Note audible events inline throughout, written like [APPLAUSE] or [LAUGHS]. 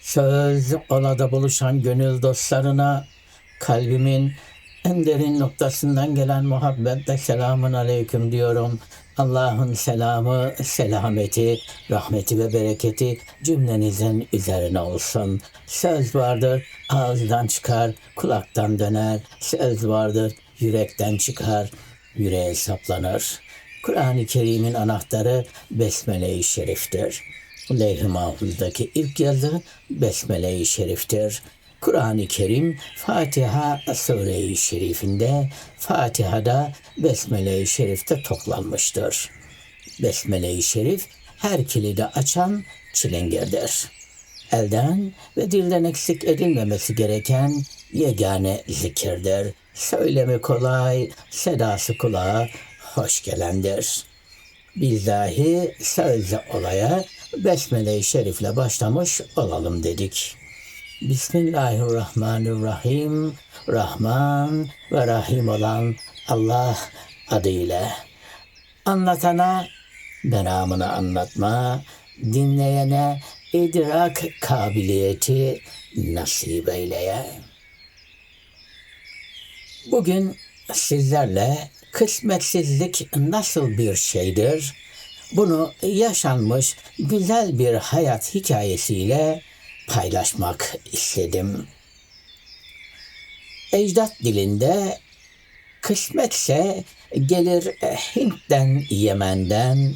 Söz olada buluşan gönül dostlarına kalbimin en derin noktasından gelen muhabbetle selamun aleyküm diyorum. Allah'ın selamı, selameti, rahmeti ve bereketi cümlenizin üzerine olsun. Söz vardır, ağızdan çıkar, kulaktan döner. Söz vardır, yürekten çıkar, yüreğe saplanır. Kur'an-ı Kerim'in anahtarı Besmele-i Şerif'tir. Levh-i Mahfuz'daki ilk yazı Besmele-i Şerif'tir. Kur'an-ı Kerim Fatiha Sure-i Şerifinde, Fatiha'da Besmele-i Şerif'te toplanmıştır. Besmele-i Şerif her kilidi açan çilingirdir. Elden ve dilden eksik edilmemesi gereken yegane zikirdir. Söylemi kolay, sedası kulağa hoş gelendir. Biz dahi sözle olaya Besmele-i Şerif'le başlamış olalım dedik. Bismillahirrahmanirrahim. Rahman ve Rahim olan Allah adıyla. Anlatana meramını anlatma, dinleyene idrak kabiliyeti nasip eyleye. Bugün sizlerle kısmetsizlik nasıl bir şeydir? Bunu yaşanmış güzel bir hayat hikayesiyle paylaşmak istedim. Ecdat dilinde kısmetse gelir Hint'ten Yemen'den,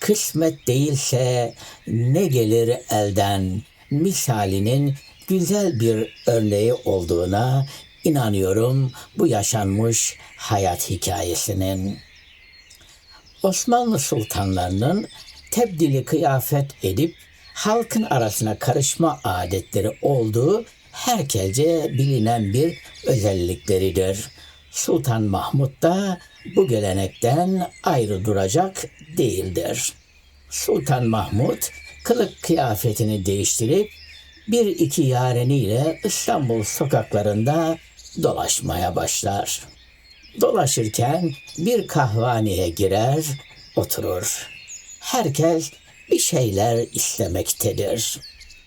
kısmet değilse ne gelir elden misalinin güzel bir örneği olduğuna inanıyorum bu yaşanmış hayat hikayesinin. Osmanlı sultanlarının tebdili kıyafet edip halkın arasına karışma adetleri olduğu herkese bilinen bir özellikleridir. Sultan Mahmud da bu gelenekten ayrı duracak değildir. Sultan Mahmud kılık kıyafetini değiştirip bir iki yareniyle İstanbul sokaklarında dolaşmaya başlar. Dolaşırken bir kahvaneye girer, oturur. Herkes bir şeyler istemektedir.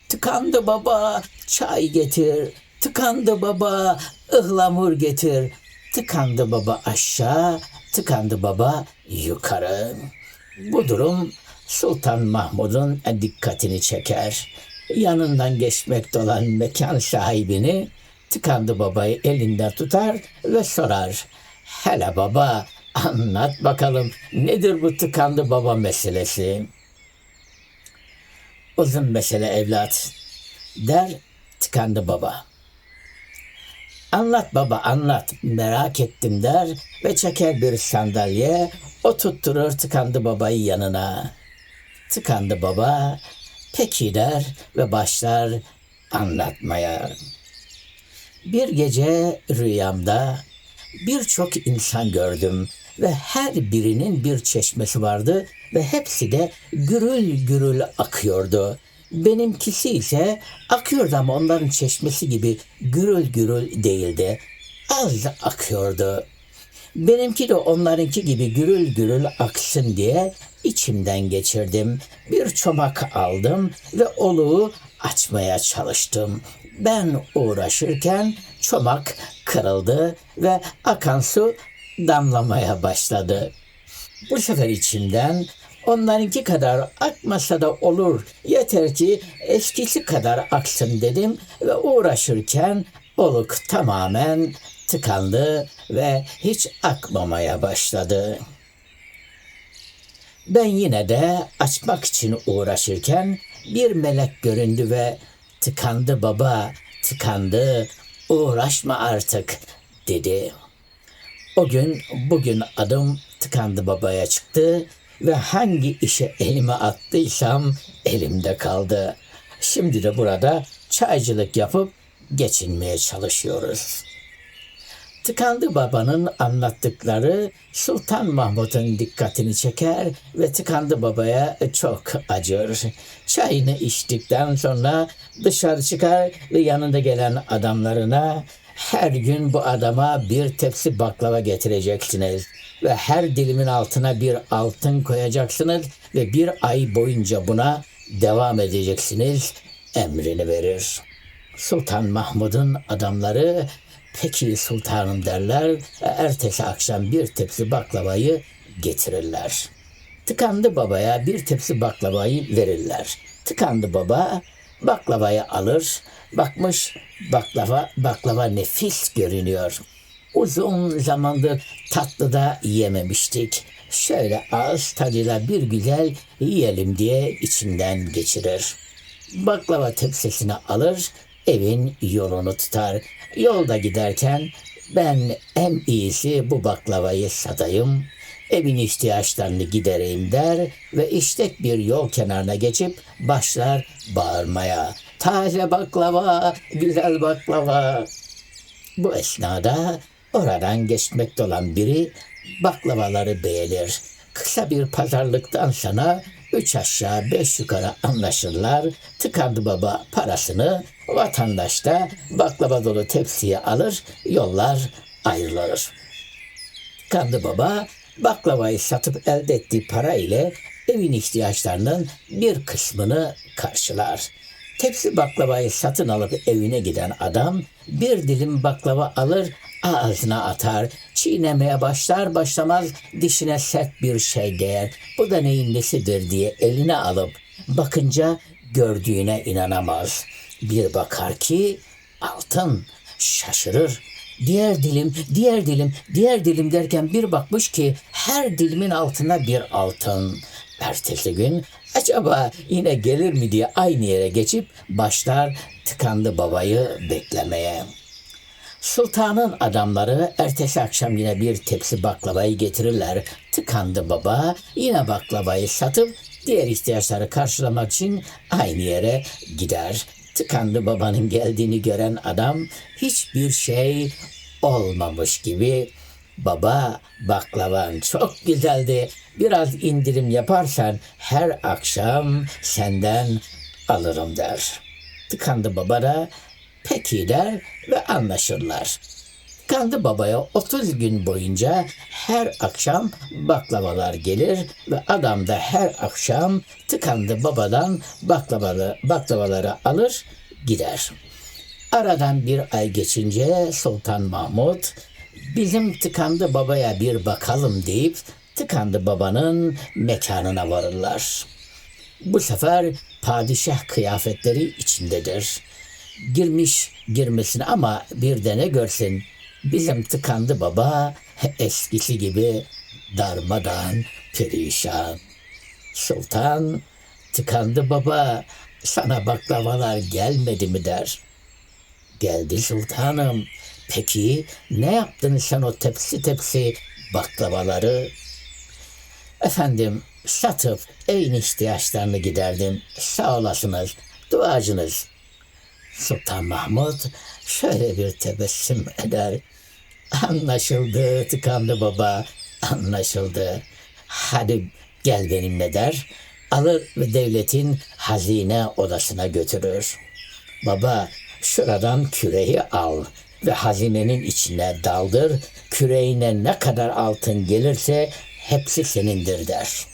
Tıkandı baba, çay getir. Tıkandı baba, ıhlamur getir. Tıkandı baba aşağı, tıkandı baba yukarı. Bu durum Sultan Mahmud'un dikkatini çeker. Yanından geçmekte olan mekan sahibini tıkandı babayı elinde tutar ve sorar. Hele baba anlat bakalım nedir bu tıkandı baba meselesi? Uzun mesele evlat der tıkandı baba. Anlat baba anlat merak ettim der ve çeker bir sandalye oturtturur tıkandı babayı yanına. Tıkandı baba peki der ve başlar anlatmaya. Bir gece rüyamda birçok insan gördüm ve her birinin bir çeşmesi vardı ve hepsi de gürül gürül akıyordu. Benimkisi ise akıyordu ama onların çeşmesi gibi gürül gürül değildi. Az akıyordu. Benimki de onlarınki gibi gürül gürül aksın diye içimden geçirdim. Bir çomak aldım ve oluğu açmaya çalıştım. Ben uğraşırken çomak kırıldı ve akan su damlamaya başladı. Bu sefer içimden onlarınki kadar akmasa da olur yeter ki eskisi kadar aksın dedim ve uğraşırken oluk tamamen tıkandı ve hiç akmamaya başladı. Ben yine de açmak için uğraşırken bir melek göründü ve tıkandı baba, tıkandı, uğraşma artık dedi. O gün bugün adım tıkandı babaya çıktı ve hangi işe elime attıysam elimde kaldı. Şimdi de burada çaycılık yapıp geçinmeye çalışıyoruz. Tıkandı babanın anlattıkları Sultan Mahmud'un dikkatini çeker ve tıkandı babaya çok acır. Çayını içtikten sonra dışarı çıkar ve yanında gelen adamlarına her gün bu adama bir tepsi baklava getireceksiniz ve her dilimin altına bir altın koyacaksınız ve bir ay boyunca buna devam edeceksiniz. emrini verir. Sultan Mahmud'un adamları peki sultanım derler ertesi akşam bir tepsi baklavayı getirirler. Tıkandı babaya bir tepsi baklavayı verirler. Tıkandı baba baklavayı alır. Bakmış baklava baklava nefis görünüyor. Uzun zamandır tatlı da yememiştik. Şöyle ağız tadıyla bir güzel yiyelim diye içinden geçirir. Baklava tepsisini alır, evin yolunu tutar. Yolda giderken ben en iyisi bu baklavayı satayım, evin ihtiyaçlarını gidereyim der ve işlek bir yol kenarına geçip başlar bağırmaya. Taze baklava, güzel baklava. Bu esnada oradan geçmekte olan biri baklavaları beğenir. Kısa bir pazarlıktan sonra üç aşağı beş yukarı anlaşırlar. Tıkandı baba parasını vatandaş da baklava dolu tepsiye alır yollar ayrılır. Tıkandı baba baklavayı satıp elde ettiği para ile evin ihtiyaçlarının bir kısmını karşılar. Tepsi baklavayı satın alıp evine giden adam bir dilim baklava alır ağzına atar, çiğnemeye başlar başlamaz dişine sert bir şey değer. Bu da neyin nesidir diye eline alıp bakınca gördüğüne inanamaz. Bir bakar ki altın şaşırır. Diğer dilim, diğer dilim, diğer dilim derken bir bakmış ki her dilimin altına bir altın. Ertesi gün acaba yine gelir mi diye aynı yere geçip başlar tıkandı babayı beklemeye. Sultanın adamları ertesi akşam yine bir tepsi baklavayı getirirler. Tıkandı baba yine baklavayı satıp diğer ihtiyaçları karşılamak için aynı yere gider. Tıkandı babanın geldiğini gören adam hiçbir şey olmamış gibi Baba baklavan çok güzeldi. Biraz indirim yaparsan her akşam senden alırım der. Tıkandı baba da peki der ve anlaşırlar. Tıkandı babaya 30 gün boyunca her akşam baklavalar gelir ve adam da her akşam tıkandı babadan baklavaları, baklavaları alır gider. Aradan bir ay geçince Sultan Mahmut bizim tıkandı babaya bir bakalım deyip tıkandı babanın mekanına varırlar. Bu sefer padişah kıyafetleri içindedir. Girmiş girmesine ama bir de ne görsün bizim tıkandı baba [LAUGHS] eskisi gibi darmadan perişan. Sultan tıkandı baba sana baklavalar gelmedi mi der. Geldi sultanım. Peki ne yaptın sen o tepsi tepsi baklavaları? Efendim satıp evin ihtiyaçlarını giderdim. Sağ olasınız, duacınız. Sultan Mahmut şöyle bir tebessüm eder. Anlaşıldı tıkandı baba, anlaşıldı. Hadi gel benimle der. Alır ve devletin hazine odasına götürür. Baba şuradan küreği al ve hazinenin içine daldır. Küreğine ne kadar altın gelirse hepsi senindir der.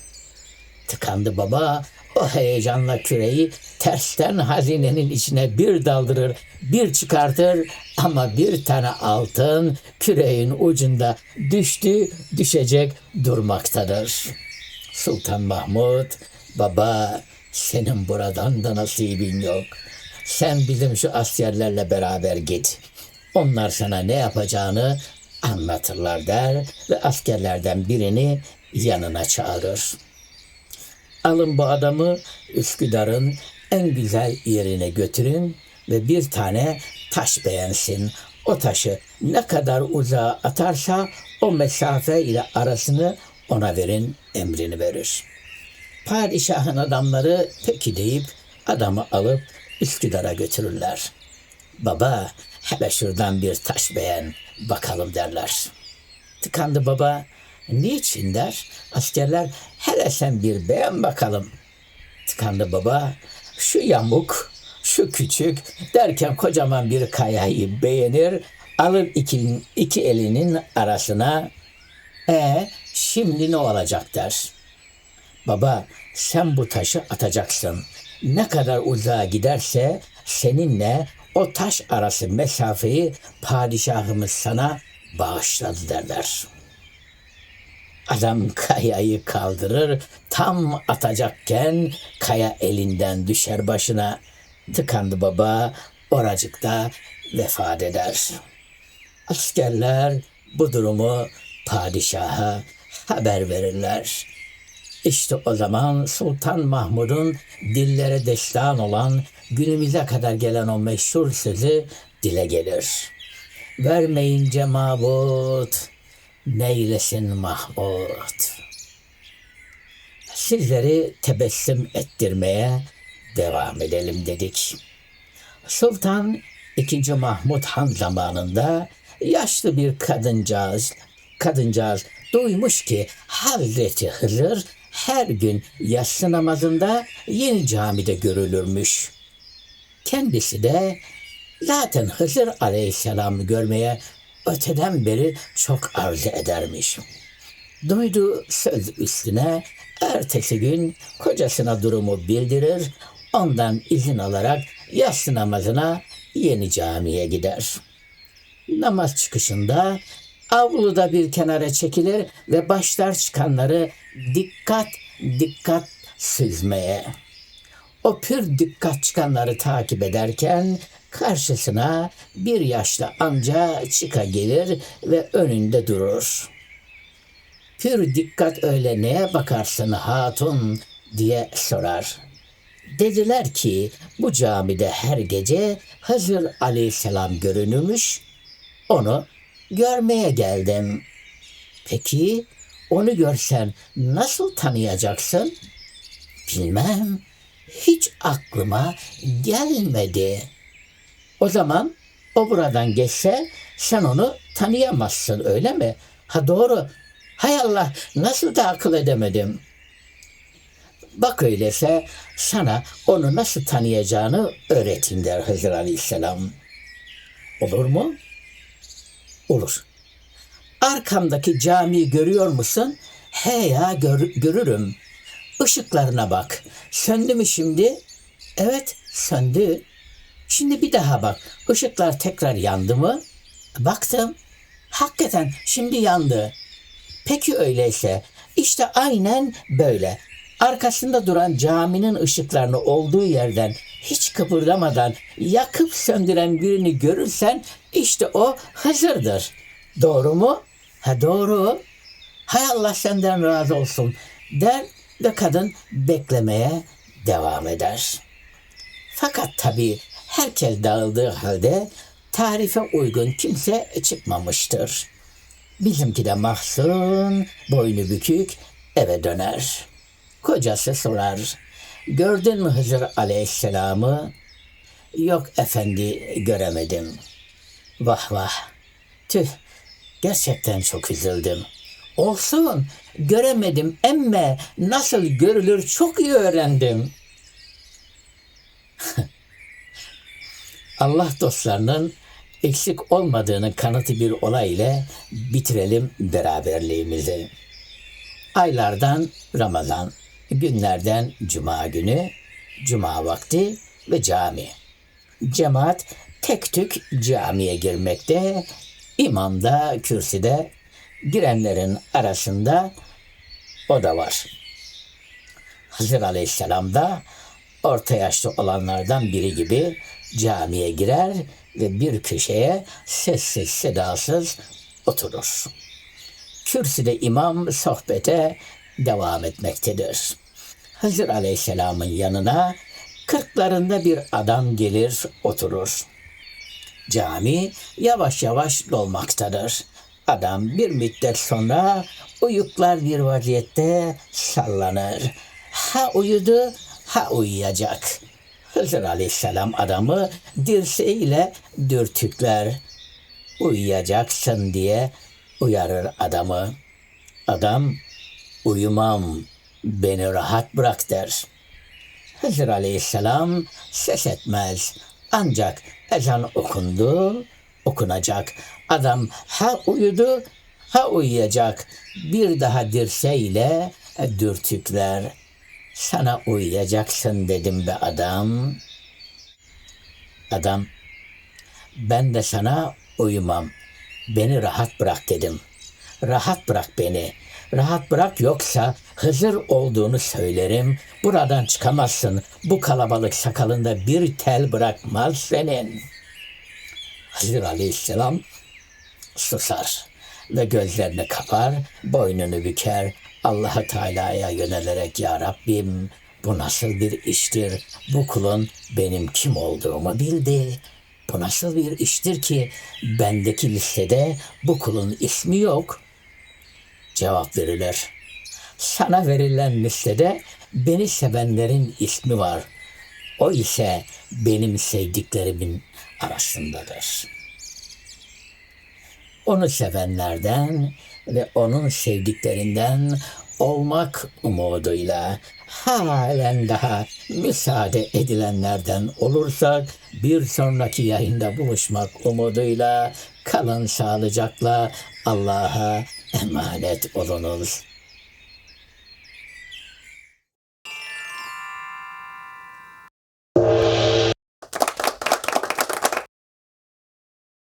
Tıkandı baba o heyecanla küreği tersten hazinenin içine bir daldırır, bir çıkartır ama bir tane altın küreğin ucunda düştü, düşecek durmaktadır. Sultan Mahmut, baba senin buradan da nasibin yok. Sen bizim şu askerlerle beraber git. Onlar sana ne yapacağını anlatırlar der ve askerlerden birini yanına çağırır. Alın bu adamı Üsküdar'ın en güzel yerine götürün ve bir tane taş beğensin. O taşı ne kadar uzağa atarsa o mesafe ile arasını ona verin emrini verir. Padişahın adamları peki deyip adamı alıp Üsküdar'a götürürler. Baba hele şuradan bir taş beğen bakalım derler. Tıkandı baba. Niçin der? Askerler hele sen bir beğen bakalım. Tıkandı baba. Şu yamuk, şu küçük derken kocaman bir kayayı beğenir. Alır iki, iki elinin arasına. E şimdi ne olacak der. Baba sen bu taşı atacaksın. ne kadar uzağa giderse seninle o taş arası mesafeyi padişahımız sana bağışladı derler. Adam [LAUGHS] kayayı kaldırır, tam atacakken kaya elinden düşer başına. Tıkandı baba, oracıkta vefat eder. Askerler bu durumu padişaha haber verirler. İşte o zaman Sultan Mahmud'un dillere destan olan günümüze kadar gelen o meşhur sözü dile gelir. Vermeyince mabut, neylesin Mahmud. Sizleri tebessüm ettirmeye devam edelim dedik. Sultan II. Mahmud Han zamanında yaşlı bir kadıncağız, kadıncağız duymuş ki Hazreti Hızır her gün yatsı namazında yeni camide görülürmüş. Kendisi de zaten Hızır aleyhisselamı görmeye öteden beri çok arzu edermiş. Duyduğu söz üstüne ertesi gün kocasına durumu bildirir, ondan izin alarak yatsı namazına yeni camiye gider. Namaz çıkışında avluda bir kenara çekilir ve başlar çıkanları dikkat dikkat süzmeye. O pür dikkat çıkanları takip ederken karşısına bir yaşlı amca çıka gelir ve önünde durur. Pür dikkat öyle neye bakarsın hatun diye sorar. Dediler ki bu camide her gece Hazır Aleyhisselam görünürmüş. Onu görmeye geldim. Peki onu görsen nasıl tanıyacaksın? Bilmem. Hiç aklıma gelmedi. O zaman o buradan geçse sen onu tanıyamazsın öyle mi? Ha doğru. Hay Allah nasıl da akıl edemedim. Bak öyleyse sana onu nasıl tanıyacağını öğretin der Hızır Aleyhisselam. Olur mu? Olur. Arkamdaki camiyi görüyor musun? He ya gör, görürüm. Işıklarına bak. Söndü mü şimdi? Evet söndü. Şimdi bir daha bak. Işıklar tekrar yandı mı? Baktım. Hakikaten şimdi yandı. Peki öyleyse işte aynen böyle. Arkasında duran caminin ışıklarını olduğu yerden hiç kıpırdamadan yakıp söndüren birini görürsen işte o Hızır'dır. Doğru mu? Ha doğru. Hay Allah senden razı olsun der ve kadın beklemeye devam eder. Fakat tabii herkes dağıldığı halde tarife uygun kimse çıkmamıştır. Bizimki de mahzun, boynu bükük eve döner. Kocası sorar. Gördün mü Hızır Aleyhisselam'ı? Yok efendi göremedim. Vah vah. Tüh gerçekten çok üzüldüm. Olsun göremedim emme nasıl görülür çok iyi öğrendim. [LAUGHS] Allah dostlarının eksik olmadığının kanıtı bir olay ile bitirelim beraberliğimizi. Aylardan Ramazan, günlerden Cuma günü, Cuma vakti ve cami. Cemaat tek tük camiye girmekte, imam da kürsüde, girenlerin arasında o da var. Hazır Aleyhisselam da orta yaşlı olanlardan biri gibi camiye girer ve bir köşeye sessiz sedasız oturur. Kürsüde imam sohbete devam etmektedir. Hızır Aleyhisselam'ın yanına kırklarında bir adam gelir oturur. Cami yavaş yavaş dolmaktadır. Adam bir müddet sonra uyuklar bir vaziyette sallanır. Ha uyudu ha uyuyacak. Hızır Aleyhisselam adamı dirseğiyle dürtükler. Uyuyacaksın diye uyarır adamı. Adam uyumam beni rahat bırak der. Hızır Aleyhisselam ses etmez. Ancak ezan okundu, okunacak. Adam ha uyudu ha uyuyacak. Bir daha dirseğiyle dürtükler. Sana uyuyacaksın dedim be adam. Adam, ben de sana uyumam. Beni rahat bırak dedim. Rahat bırak beni. Rahat bırak yoksa Hızır olduğunu söylerim. Buradan çıkamazsın. Bu kalabalık sakalında bir tel bırakmaz senin. Hızır Aleyhisselam susar ve gözlerini kapar, boynunu büker, Allah Teala'ya yönelerek ya Rabbim bu nasıl bir iştir? Bu kulun benim kim olduğumu bildi. Bu nasıl bir iştir ki bendeki listede bu kulun ismi yok? Cevap verilir. Sana verilen listede beni sevenlerin ismi var. O ise benim sevdiklerimin arasındadır onu sevenlerden ve onun sevdiklerinden olmak umuduyla halen daha müsaade edilenlerden olursak bir sonraki yayında buluşmak umuduyla kalın sağlıcakla Allah'a emanet olunuz.